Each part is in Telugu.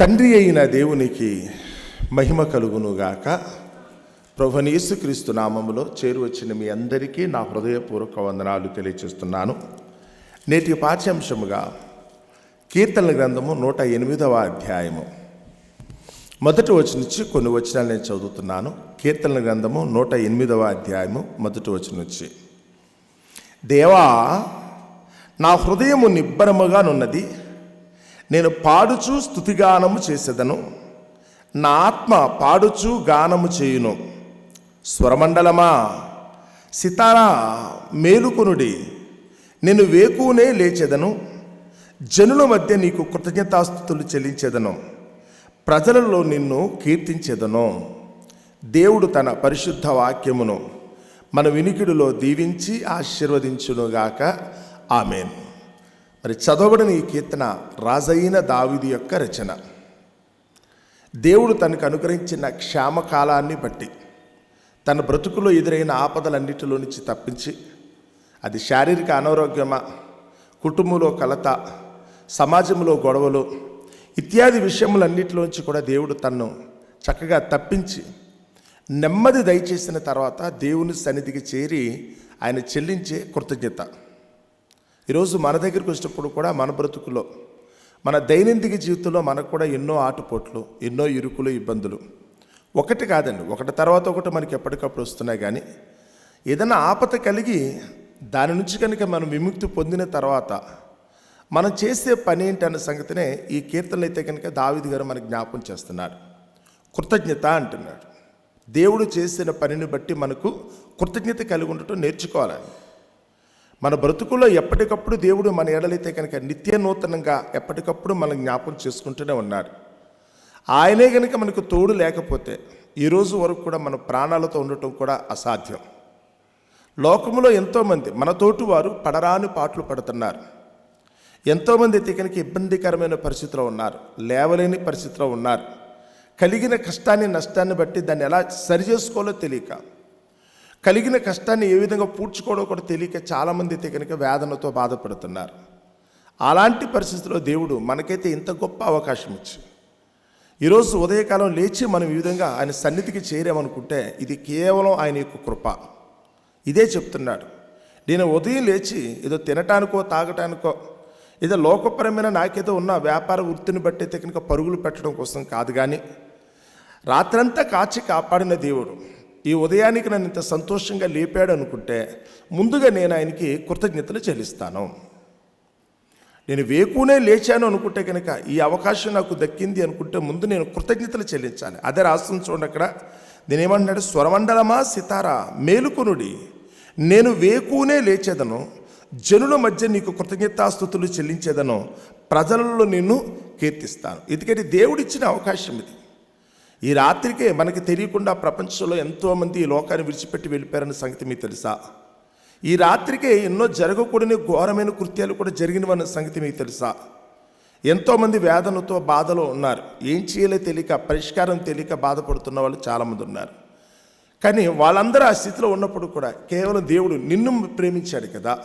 తండ్రి అయిన దేవునికి మహిమ కలుగునుగాక. ప్రభుని యేసుక్రీస్తు నామములో చేరువచ్చిన మీ అందరికీ నా హృదయపూర్వక వందనాలు తెలియచేస్తున్నాను. నేటి పాఠ్యాంశముగా కీర్తనల గ్రంథము నూట ఎనిమిదవ అధ్యాయము. మొదటి వచ్చిన నుంచి కొన్ని వచనాలు నేను చదువుతున్నాను. కీర్తనల గ్రంథము నూట ఎనిమిదవ అధ్యాయము మొదటి వచ్చిన నుంచి. దేవా నా హృదయము నిబ్బరముగానున్నది. నేను పాడుచు స్థుతిగానము చేసేదను. నా ఆత్మ పాడుచు గానము చేయును. స్వరమండలమా సితారా మేలుకొనుడి. నేను వేకునే లేచెదను. జనుల మధ్య నీకు కృతజ్ఞతాస్థుతులు చెల్లించెదను. ప్రజలలో నిన్ను కీర్తించెదను. దేవుడు తన పరిశుద్ధ వాక్యమును మన వినికిడిలో దీవించి ఆశీర్వదించునుగాక. ఆమెను. మరి చదవబడిన ఈ కీర్తన రాజైన దావిది యొక్క రచన. దేవుడు తనకు అనుగ్రహించిన క్షామకాలాన్ని బట్టి తన బ్రతుకులో ఎదురైన ఆపదలన్నిటిలో నుంచి తప్పించి అది శారీరక అనారోగ్యమా కుటుంబంలో కలత సమాజంలో గొడవలు ఇత్యాది విషయములన్నిటిలోంచి కూడా దేవుడు తన్ను చక్కగా తప్పించి నెమ్మది దయచేసిన తర్వాత దేవుని సన్నిధికి చేరి ఆయన చెల్లించే కృతజ్ఞత. ఈరోజు మన దగ్గరికి వచ్చినప్పుడు కూడా మన బ్రతుకులో మన దైనందిక జీవితంలో మనకు కూడా ఎన్నో ఆటుపోట్లు ఎన్నో ఇరుకులు ఇబ్బందులు. ఒకటి కాదండి ఒకటి తర్వాత ఒకటి మనకి ఎప్పటికప్పుడు వస్తున్నాయి కానీ ఏదైనా ఆపద కలిగి దాని నుంచి కనుక మనం విముక్తి పొందిన తర్వాత మనం చేసే పని ఏంటి అన్న సంగతినే ఈ కీర్తనలు అయితే కనుక దావిది గారు మనకు జ్ఞాపం చేస్తున్నారు కృతజ్ఞత అంటున్నాడు. దేవుడు చేసిన పనిని బట్టి మనకు కృతజ్ఞత కలిగి ఉండటం నేర్చుకోవాలని మన బ్రతుకుల్లో ఎప్పటికప్పుడు దేవుడు మన ఎడలైతే కనుక నిత్య నూతనంగా ఎప్పటికప్పుడు మనం జ్ఞాపకం చేసుకుంటూనే ఉన్నాడు. ఆయనే కనుక మనకు తోడు లేకపోతే ఈ రోజు వరకు కూడా మన ప్రాణాలతో ఉండటం కూడా అసాధ్యం. లోకంలో ఎంతోమంది మన తోటి వారు పడరాని పాటలు పడుతున్నారు. ఎంతోమంది అయితే కనుక ఇబ్బందికరమైన పరిస్థితిలో ఉన్నారు లేవలేని పరిస్థితిలో ఉన్నారు. కలిగిన కష్టాన్ని నష్టాన్ని బట్టి దాన్ని ఎలా సరి చేసుకోవాలో తెలియక కలిగిన కష్టాన్ని ఏ విధంగా పూడ్చుకోవడం కూడా తెలియక చాలామంది అయితే కనుక వేదనతో బాధపడుతున్నారు. అలాంటి పరిస్థితిలో దేవుడు మనకైతే ఇంత గొప్ప అవకాశం ఇచ్చి ఈరోజు ఉదయకాలం లేచి మనం ఈ విధంగా ఆయన సన్నిధికి చేరామనుకుంటే ఇది కేవలం ఆయన యొక్క కృప. ఇదే చెప్తున్నాడు. నేను ఉదయం లేచి ఏదో తినటానికో తాగటానికో ఏదో లోకపరమైన నాకేదో ఉన్న వ్యాపార వృత్తిని బట్టి అయితే కనుక పరుగులు పెట్టడం కోసం కాదు కానీ రాత్రంతా కాచి కాపాడిన దేవుడు. ఈ ఉదయానికి నన్ను ఇంత సంతోషంగా లేపాడు అనుకుంటే ముందుగా నేను ఆయనకి కృతజ్ఞతలు చెల్లిస్తాను. నేను వేకునే లేచాను అనుకుంటే కనుక ఈ అవకాశం నాకు దక్కింది అనుకుంటే ముందు నేను కృతజ్ఞతలు చెల్లించాలి. అదే రాష్ట్రం చూడండి అక్కడ. నేను ఏమంటున్నాడు స్వరమండలమా సితారా? మేలుకునుడి. నేను వేకునే లేచేదను. జనుల మధ్య నీకు కృతజ్ఞతాస్థుతులు చెల్లించేదను. ప్రజలలో నిన్ను కీర్తిస్తాను. ఎందుకంటే దేవుడిచ్చిన అవకాశం ఇది. ఈ రాత్రికే మనకి తెలియకుండా ప్రపంచంలో ఎంతోమంది ఈ లోకాన్ని విడిచిపెట్టి వెళ్ళిపోయారన్న సంగతి మీకు తెలుసా? ఈ రాత్రికే ఎన్నో జరగకూడని ఘోరమైన కృత్యాలు కూడా జరిగినవన్న సంగతి మీకు తెలుసా? ఎంతోమంది వేదనతో బాధలో ఉన్నారు. ఏం చేయాలో తెలియక పరిష్కారం తెలియక బాధపడుతున్న వాళ్ళు చాలామంది ఉన్నారు. కానీ వాళ్ళందరూ ఆ స్థితిలో ఉన్నప్పుడు కూడా కేవలం దేవుడు నిన్ను ప్రేమించాడు కదా.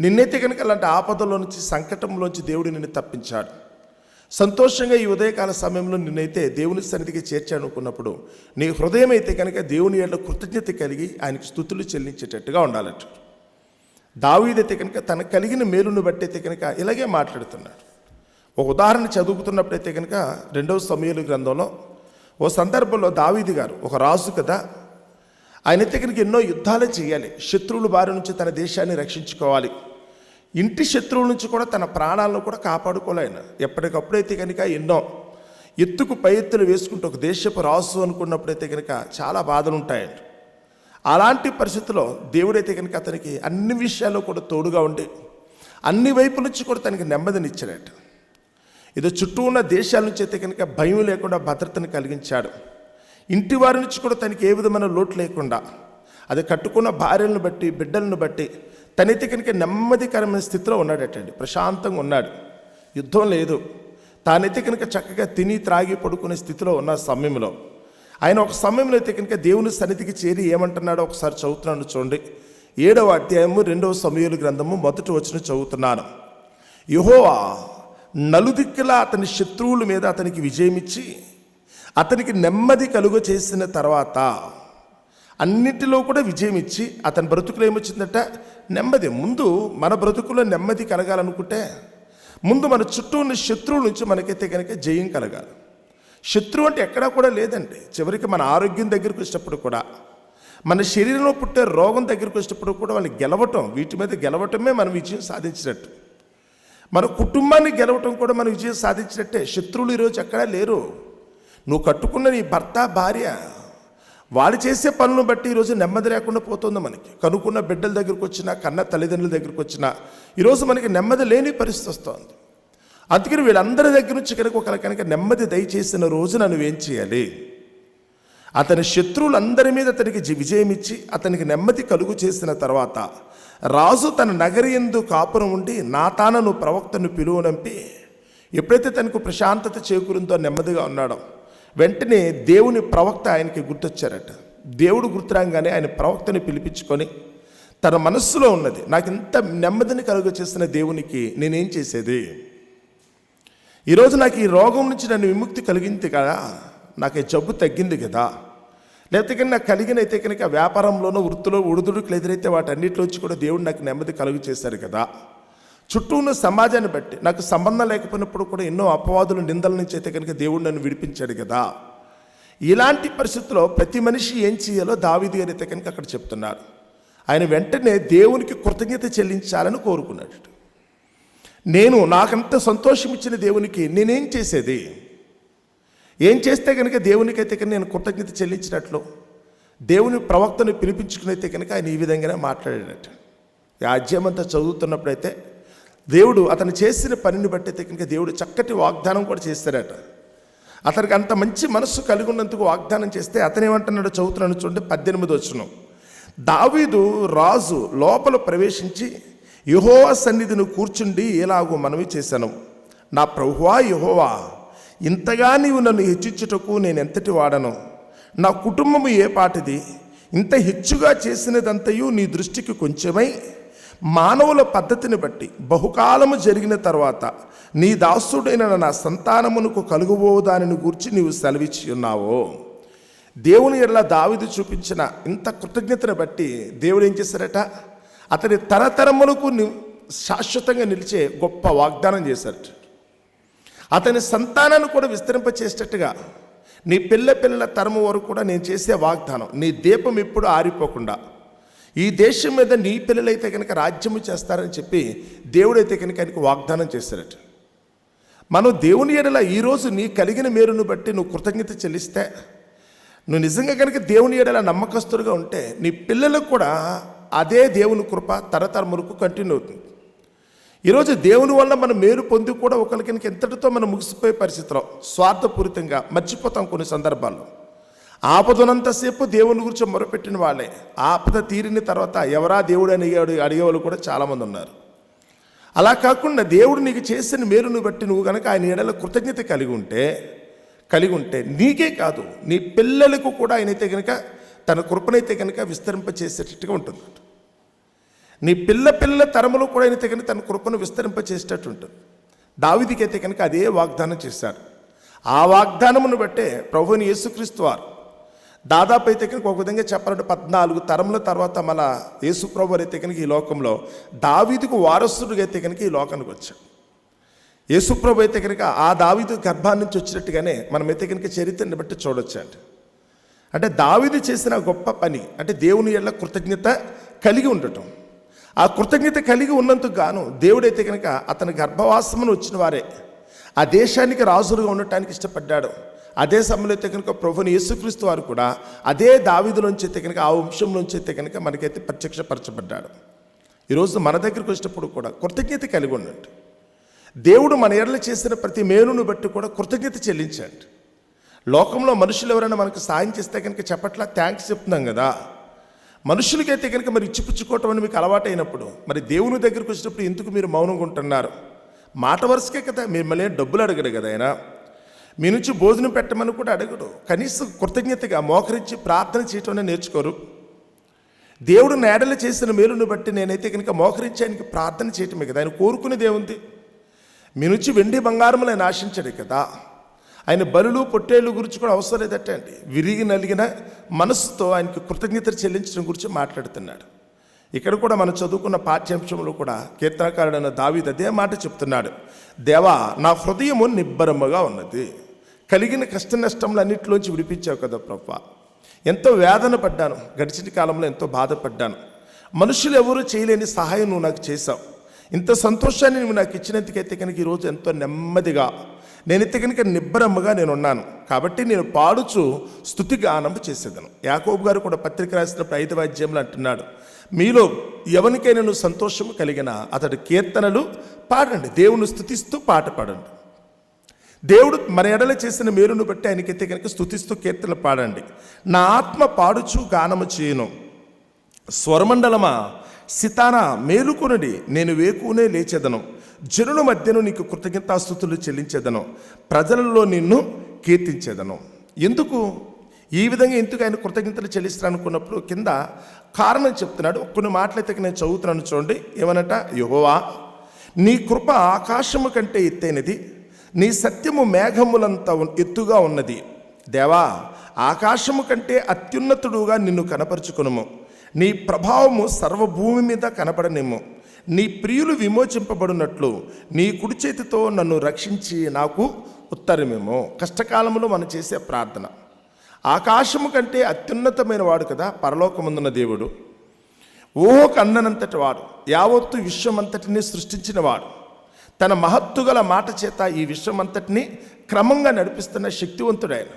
నిన్నైతే కనుక అలాంటి ఆపదలో నుంచి సంకటంలోంచి దేవుడు నిన్ను తప్పించాడు. సంతోషంగా ఈ ఉదయకాల సమయంలో నిన్నైతే దేవుని సన్నిధికి చేర్చానుకున్నప్పుడు నీ హృదయం అయితే కనుక దేవుని ఏళ్ళ కృతజ్ఞత కలిగి ఆయనకు స్థుతులు చెల్లించేటట్టుగా ఉండాలట. దావీదైతే కనుక తనకు కలిగిన మేలును బట్టి అయితే కనుక ఇలాగే మాట్లాడుతున్నాడు. ఒక ఉదాహరణ చదువుతున్నప్పుడైతే కనుక రెండవ సమయలు గ్రంథంలో ఓ సందర్భంలో దావీది గారు ఒక రాజు కదా అయితే కనుక ఎన్నో యుద్ధాలు చేయాలి శత్రువుల బారి నుంచి తన దేశాన్ని రక్షించుకోవాలి ఇంటి శత్రువుల నుంచి కూడా తన ప్రాణాలను కూడా కాపాడుకోలేను ఎప్పటికప్పుడైతే కనుక ఎన్నో ఎత్తుకు పై ఎత్తులు వేసుకుంటూ ఒక దేశపు రాసు అనుకున్నప్పుడైతే కనుక చాలా బాధలు ఉంటాయండి. అలాంటి పరిస్థితుల్లో దేవుడైతే కనుక అతనికి అన్ని విషయాల్లో కూడా తోడుగా ఉండి అన్ని వైపుల నుంచి కూడా తనకి నెమ్మదినిచ్చాడట ఏదో చుట్టూ ఉన్న దేశాల నుంచి అయితే కనుక భయం లేకుండా భద్రతను కలిగించాడు. ఇంటి వారి నుంచి కూడా తనకి ఏ విధమైన లోటు లేకుండా అది కట్టుకున్న భార్యలను బట్టి బిడ్డలను బట్టి తనైతే కనుక నెమ్మదికరమైన స్థితిలో ఉన్నాడటండి. ప్రశాంతంగా ఉన్నాడు. యుద్ధం లేదు. తానైతే కనుక చక్కగా తిని త్రాగి పడుకునే స్థితిలో ఉన్న సమయంలో. ఆయన ఒక సమయంలో అయితే కనుక దేవుని సన్నిధికి చేరి ఏమంటున్నాడో ఒకసారి చదువుతున్నాను చూడండి. ఏడవ అధ్యాయము రెండవ సమయాలు గ్రంథము మొదటి వచ్చిన చదువుతున్నాను. యహోవా నలుదిక్కులా అతని శత్రువుల మీద అతనికి విజయం ఇచ్చి అతనికి నెమ్మది కలుగ చేసిన తర్వాత అన్నిటిలో కూడా విజయం ఇచ్చి అతని బ్రతుకులో ఏమొచ్చిందట? నెమ్మది. ముందు మన బ్రతుకులో నెమ్మది కలగాలనుకుంటే ముందు మన చుట్టూ ఉన్న శత్రువుల నుంచి మనకైతే కనుక జయం కలగాలి. శత్రువు అంటే ఎక్కడా కూడా లేదండి. చివరికి మన ఆరోగ్యం దగ్గరికి వచ్చినప్పుడు కూడా మన శరీరంలో పుట్టే రోగం దగ్గరికి వచ్చినప్పుడు కూడా వాళ్ళు గెలవటం వీటి మీద గెలవటమే మనం విజయం సాధించినట్టు. మన కుటుంబాన్ని గెలవటం కూడా మనం విజయం సాధించినట్టే. శత్రువులు ఈరోజు ఎక్కడా లేరు. నువ్వు కట్టుకున్న నీ భర్త భార్య వాళ్ళు చేసే పనులను బట్టి ఈరోజు నెమ్మది లేకుండా పోతుంది మనకి. కనుక్కున్న బిడ్డల దగ్గరికి వచ్చినా కన్న తల్లిదండ్రుల దగ్గరికి వచ్చినా ఈరోజు మనకి నెమ్మది లేని పరిస్థితి వస్తుంది. అందుకని వీళ్ళందరి దగ్గర నుంచి కనుక ఒకరి కనుక నెమ్మది దయచేసిన రోజున నువ్వేం చేయాలి? అతని శత్రువులందరి మీద అతనికి జి- విజయం ఇచ్చి అతనికి నెమ్మది కలుగు చేసిన తర్వాత రాజు తన నగరి ఎందు కాపురం ఉండి నాతానను ప్రవక్తను పిలువనంపి ఎప్పుడైతే తనకు ప్రశాంతత చేకూరిందో నెమ్మదిగా ఉన్నాడో వెంటనే దేవుని ప్రవక్త ఆయనకి గుర్తొచ్చారట. దేవుడు గుర్తురాగానే ఆయన ప్రవక్తని పిలిపించుకొని తన మనస్సులో ఉన్నది నాకు ఇంత నెమ్మదిని కలుగ చేసిన దేవునికి నేనేం చేసేది? ఈరోజు నాకు ఈ రోగం నుంచి నన్ను విముక్తి కలిగింది కదా నాకు ఈ జబ్బు తగ్గింది కదా. లేకపోతే నాకు కలిగిన అయితే కనుక వ్యాపారంలోనో వృత్తిలో ఉడుదుడుకులు ఎదురైతే వాటన్నిటిలో వచ్చి కూడా దేవుడు నాకు నెమ్మది కలుగు చేశారు కదా. చుట్టూ ఉన్న సమాజాన్ని బట్టి నాకు సంబంధం లేకపోయినప్పుడు కూడా ఎన్నో అపవాదులు నిందల నుంచి అయితే కనుక దేవుడు నన్ను విడిపించాడు కదా. ఇలాంటి పరిస్థితుల్లో ప్రతి మనిషి ఏం చేయాలో దావిది గారు అయితే కనుక అక్కడ చెప్తున్నాడు ఆయన వెంటనే దేవునికి కృతజ్ఞత చెల్లించాలని కోరుకున్నాడు. నేను నాకంత సంతోషం ఇచ్చిన దేవునికి నేనేం చేసేది? ఏం చేస్తే కనుక దేవునికైతే కనుక నేను కృతజ్ఞత చెల్లించినట్లు? దేవుని ప్రవక్తను పిలిపించుకునైతే కనుక ఆయన ఈ విధంగానే మాట్లాడాడట. ఈ అధ్యాయమంతా చదువుతున్నప్పుడైతే దేవుడు అతను చేసిన పనిని బట్టి అయితే దేవుడు చక్కటి వాగ్దానం కూడా చేస్తాడట. అతనికి అంత మంచి మనస్సు కలిగి ఉన్నందుకు వాగ్దానం చేస్తే అతనేమంటున్నాడు చదువుతున్నాడు చూడండి పద్దెనిమిది వచ్చిన దావీదు రాజు లోపల ప్రవేశించి యహోవా సన్నిధిని కూర్చుండి ఎలాగో మనవి చేశాను. నా ప్రభువా యహోవా ఇంతగా నీవు నన్ను హెచ్చించుటకు నేను ఎంతటి వాడను? నా కుటుంబము ఏ పాటిది? ఇంత హెచ్చుగా చేసినదంతయు నీ దృష్టికి కొంచెమై మానవుల పద్ధతిని బట్టి బహుకాలము జరిగిన తర్వాత నీ దాసుడైన నా సంతానమునకు కలుగుబో దానిని గూర్చి నీవు సెలవిచ్చి ఉన్నావో. దేవుని ఎడల దావిది చూపించిన ఇంత కృతజ్ఞతను బట్టి దేవుడు ఏం చేశారట? అతని తరతరములకు శాశ్వతంగా నిలిచే గొప్ప వాగ్దానం చేశారట. అతని సంతానాన్ని కూడా విస్తరింపచేసేటట్టుగా నీ పిల్ల పిల్లల తరము వరకు కూడా నేను చేసే వాగ్దానం నీ దీపం ఎప్పుడు ఆరిపోకుండా ఈ దేశం మీద నీ పిల్లలైతే కనుక రాజ్యము చేస్తారని చెప్పి దేవుడైతే కనుక ఆయనకు వాగ్దానం చేశారట. మనం దేవుని ఎడల ఈరోజు నీ కలిగిన మేరును బట్టి నువ్వు కృతజ్ఞత చెల్లిస్తే నువ్వు నిజంగా కనుక దేవుని ఎడల నమ్మకస్తులుగా ఉంటే నీ పిల్లలకు కూడా అదే దేవుని కృప తరతరములకు కంటిన్యూ అవుతుంది. ఈరోజు దేవుని వల్ల మనం మేలు పొంది కూడా ఒకరికి ఎంతటితో మనం ముగిసిపోయే పరిస్థితిలో స్వార్థపూరితంగా మర్చిపోతాం కొన్ని సందర్భాల్లో. ఆపదనంతసేపు దేవుని గురించి మొరపెట్టిన వాళ్ళే. ఆపద తీరిన తర్వాత ఎవరా దేవుడు అడిగాడు అడిగేవాళ్ళు కూడా చాలామంది ఉన్నారు. అలా కాకుండా దేవుడు నీకు చేసిన మేలును బట్టి నువ్వు కనుక ఆయన ఎడల కృతజ్ఞత కలిగి ఉంటే కలిగి ఉంటే నీకే కాదు నీ పిల్లలకు కూడా ఆయనైతే కనుక తన కృపనైతే కనుక విస్తరింప చేసేటట్టుగా ఉంటుంది. నీ పిల్ల పిల్లల తరములు కూడా అయితే కనుక తన కృపను విస్తరింప చేసేటట్టు ఉంటుంది. దావిదికైతే కనుక అదే వాగ్దానం చేశారు. ఆ వాగ్దానమును బట్టే ప్రభుని యేసుక్రీస్తు వారు దాదాపు అయితే కనుక ఒక విధంగా చెప్పాలంటే పద్నాలుగు తరముల తర్వాత మన యేసుప్రభు అయితే కనుక ఈ లోకంలో దావీదుకు వారసుడిగా అయితే కనుక ఈ లోకానికి వచ్చాడు. యేసుప్రభు అయితే కనుక ఆ దావీదు గర్భాన్ని నుంచి వచ్చినట్టుగానే మనమైతే కనుక చరిత్రని బట్టి చూడొచ్చండి అంటే దావీదు చేసిన గొప్ప పని అంటే దేవుని ఎళ్ళ కృతజ్ఞత కలిగి ఉండటం. ఆ కృతజ్ఞత కలిగి ఉన్నందుకు గాను దేవుడైతే కనుక అతని గర్భవాసమును వచ్చిన వారే ఆ దేశానికి రాజులుగా ఉండటానికి ఇష్టపడ్డాడు. అదే సమయంలో అయితే కనుక ప్రభుని యేసుక్రీస్తు వారు కూడా అదే దావీదులోంచి అయితే కనుక ఆ వంశంలోంచి అయితే కనుక మనకైతే ప్రత్యక్షపరచబడ్డాడు. ఈరోజు మన దగ్గరికి వచ్చినప్పుడు కూడా కృతజ్ఞత కలిగి ఉండండి. దేవుడు మన ఎడలు చేసిన ప్రతి మేలును బట్టి కూడా కృతజ్ఞత చెల్లించండి. లోకంలో మనుషులు ఎవరైనా మనకు సాయం చేస్తే కనుక చెప్పట్లా థ్యాంక్స్ చెప్తున్నాం కదా. మనుషులకైతే కనుక మరి ఇచ్చిపుచ్చుకోవటం అని మీకు అలవాటైనప్పుడు మరి దేవుని దగ్గరికి వచ్చినప్పుడు ఎందుకు మీరు మౌనంగా ఉంటున్నారు? మాట వరుసకే కదా మీరు మళ్ళీ డబ్బులు అడగడు కదా ఆయన. మీ నుంచి భోజనం పెట్టమని కూడా అడగడు. కనీసం కృతజ్ఞతగా మోకరించి ప్రార్థన చేయటం నేర్చుకోరు. దేవుడు నేడలు చేసిన మేలును బట్టి నేనైతే కనుక మోకరించి ఆయనకి ప్రార్థన చేయటమే కదా. ఆయన కోరుకునేది ఏముంది? మీ నుంచి వెండి బంగారములు ఆయన ఆశించాడు కదా. ఆయన బలులు పొట్టేళ్ళు గురించి కూడా అవసరం లేదట అండి. విరిగి నలిగిన మనసుతో ఆయనకి కృతజ్ఞతలు చెల్లించడం గురించి మాట్లాడుతున్నాడు. ఇక్కడ కూడా మనం చదువుకున్న పాఠ్యాంశంలో కూడా కీర్తనకారుడైన దావీద్ అదే మాట చెప్తున్నాడు. దేవా నా హృదయము నిబ్బరముగా ఉన్నది. కలిగిన కష్ట నష్టములన్నింటిలోంచి విడిపించావు కదా ప్రభా. ఎంతో వేదన పడ్డాను గడిచిన కాలంలో ఎంతో బాధపడ్డాను మనుషులు ఎవరూ చేయలేని సహాయం నువ్వు నాకు చేశావు. ఇంత సంతోషాన్ని నువ్వు నాకు ఇచ్చినందుకైతే కనుక ఈరోజు ఎంతో నెమ్మదిగా నేనైతే కనుక నిబ్బరమ్మగా నేను ఉన్నాను కాబట్టి నేను పాడుచు స్థుతి గానం చేసేదను. యాకోబు గారు కూడా పత్రిక రాసినప్పుడు ఐదవ అధ్యాయంలో అంటున్నాడు మీలో ఎవరికైనా నువ్వు సంతోషము కలిగిన అతడు కీర్తనలు పాడండి దేవుని స్థుతిస్తూ పాట పాడండి. దేవుడు మన ఎడల చేసిన మేలును బట్టి ఆయనకైతే కనుక స్థుతిస్తూ కీర్తనలు పాడండి. నా ఆత్మ పాడుచు గానము చేయను. స్వరమండలమా? సితాన మేలుకొనడి నేను వేకునే లేచెదను. జనుల మధ్యను నీకు కృతజ్ఞతాస్థుతులు చెల్లించేదను. ప్రజలలో నిన్ను కీర్తించేదను. ఎందుకు? ఈ విధంగా ఎందుకు ఆయన కృతజ్ఞతలు చెల్లిస్తాను అనుకున్నప్పుడు కింద కారణం చెప్తున్నాడు. కొన్ని మాటలైతే నేను చదువుతున్నాను చూడండి. ఏమనట యహోవా నీ కృప ఆకాశము కంటే ఎత్తైనది. నీ సత్యము మేఘములంత ఎత్తుగా ఉన్నది. దేవా ఆకాశము కంటే అత్యున్నతుడుగా నిన్ను కనపరుచుకునుము. నీ ప్రభావము సర్వభూమి మీద కనపడనేము నీ ప్రియులు విమోచింపబడినట్లు నీ కుడి చేతితో నన్ను రక్షించి నాకు ఉత్తరమేమో కష్టకాలంలో మనం చేసే ప్రార్థన. ఆకాశము కంటే అత్యున్నతమైన వాడు కదా పరలోకముందున్న దేవుడు. ఊహకు కన్ననంతటి వాడు. యావత్తు విశ్వమంతటిని సృష్టించిన వాడు. తన మహత్తుగల మాట చేత ఈ విశ్వమంతటిని క్రమంగా నడిపిస్తున్న శక్తివంతుడు ఆయన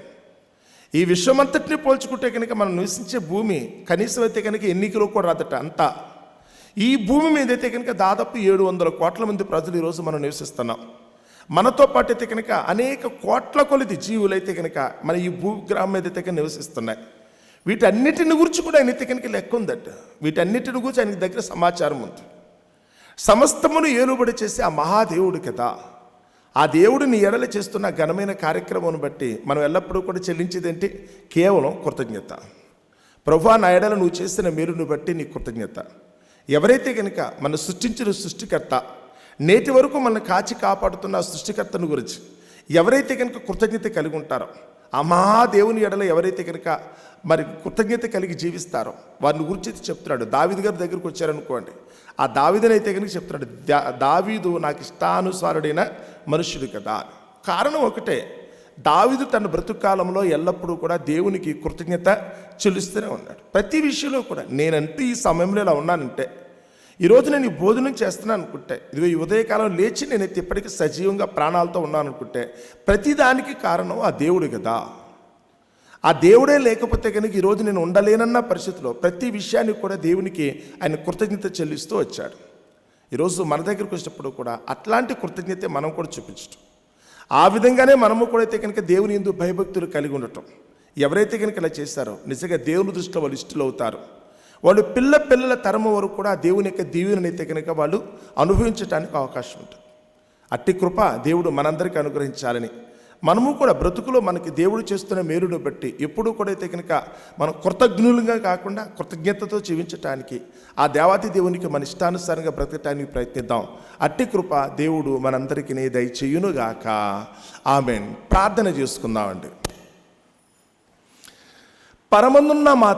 ఈ విశ్వమంతటిని పోల్చుకుంటే కనుక మనం నివసించే భూమి కనీసం అయితే కనుక ఎన్నికలో కూడా రాదట అంతా. ఈ భూమి మీద అయితే కనుక దాదాపు ఏడు వందల కోట్ల మంది ప్రజలు ఈరోజు మనం నివసిస్తున్నాం. మనతో పాటు అయితే కనుక అనేక కోట్ల కొలిది జీవులైతే కనుక మన ఈ భూగ్రహం మీద అయితే కనుక నివసిస్తున్నాయి. వీటన్నిటిని గురించి కూడా ఆయన అయితే కనుక లెక్క ఉందట. వీటన్నిటిని గురించి ఆయన దగ్గర సమాచారం ఉంది. సమస్తమును ఏలుబడి చేసే ఆ మహాదేవుడు కదా. ఆ దేవుడు నీ ఎడల చేస్తున్న ఘనమైన కార్యక్రమాన్ని బట్టి మనం ఎల్లప్పుడూ కూడా చెల్లించేదేంటి? కేవలం కృతజ్ఞత. ప్రభా నా ఎడల నువ్వు చేసిన మేలును బట్టి నీ కృతజ్ఞత. ఎవరైతే కనుక మన సృష్టించిన సృష్టికర్త నేటి వరకు మనల్ని కాచి కాపాడుతున్న సృష్టికర్తను గురించి ఎవరైతే కనుక కృతజ్ఞత కలిగి ఉంటారో ఆ మహాదేవుని ఎడల ఎవరైతే కనుక మరి కృతజ్ఞత కలిగి జీవిస్తారో వారిని గురించి అయితే చెప్తున్నాడు. దావిది గారి దగ్గరికి వచ్చారనుకోండి. ఆ దావిదనైతే కనుక చెప్తున్నాడు దా దావీదు నాకు ఇష్టానుసారుడైన మనుష్యుడు కదా. కారణం ఒకటే దావిదు తన బ్రతుకాలంలో ఎల్లప్పుడూ కూడా దేవునికి కృతజ్ఞత చెల్లిస్తూనే ఉన్నాడు. ప్రతి విషయంలో కూడా నేనంటే ఈ సమయంలో ఇలా ఉన్నానంటే ఈరోజు నేను ఈ భోజనం చేస్తున్నాను అనుకుంటే ఇదిగో ఈ ఉదయకాలం లేచి నేనైతే ఇప్పటికీ సజీవంగా ప్రాణాలతో ఉన్నాను అనుకుంటే ప్రతిదానికి కారణం ఆ దేవుడు కదా. ఆ దేవుడే లేకపోతే కనుక ఈరోజు నేను ఉండలేనన్న పరిస్థితిలో ప్రతి విషయానికి కూడా దేవునికి ఆయన కృతజ్ఞత చెల్లిస్తూ వచ్చాడు. ఈరోజు మన దగ్గరికి వచ్చినప్పుడు కూడా అట్లాంటి కృతజ్ఞత మనం కూడా చూపించటం. ఆ విధంగానే మనము కూడా అయితే కనుక దేవుని ఎందు భయభక్తులు కలిగి ఉండటం. ఎవరైతే కనుక ఇలా చేస్తారో నిజంగా దేవుని దృష్టిలో వాళ్ళు ఇష్టలు అవుతారు. వాళ్ళు పిల్ల పిల్లల తరము వరకు కూడా దేవుని యొక్క దీవెనైతే కనుక వాళ్ళు అనుభవించడానికి అవకాశం ఉంటుంది. అట్టి కృప దేవుడు మనందరికీ అనుగ్రహించాలని. మనము కూడా బ్రతుకులో మనకి దేవుడు చేస్తున్న మేలును బట్టి ఎప్పుడూ కూడా అయితే కనుక మనం కృతజ్ఞులుగా కాకుండా కృతజ్ఞతతో జీవించటానికి ఆ దేవాతి దేవునికి మన ఇష్టానుసారంగా బ్రతకటానికి ప్రయత్నిద్దాం. అట్టి కృప దేవుడు మనందరికీ దయచేయునుగాక ఆమెన్. ప్రార్థన చేసుకుందామండి. పరమందున్న మా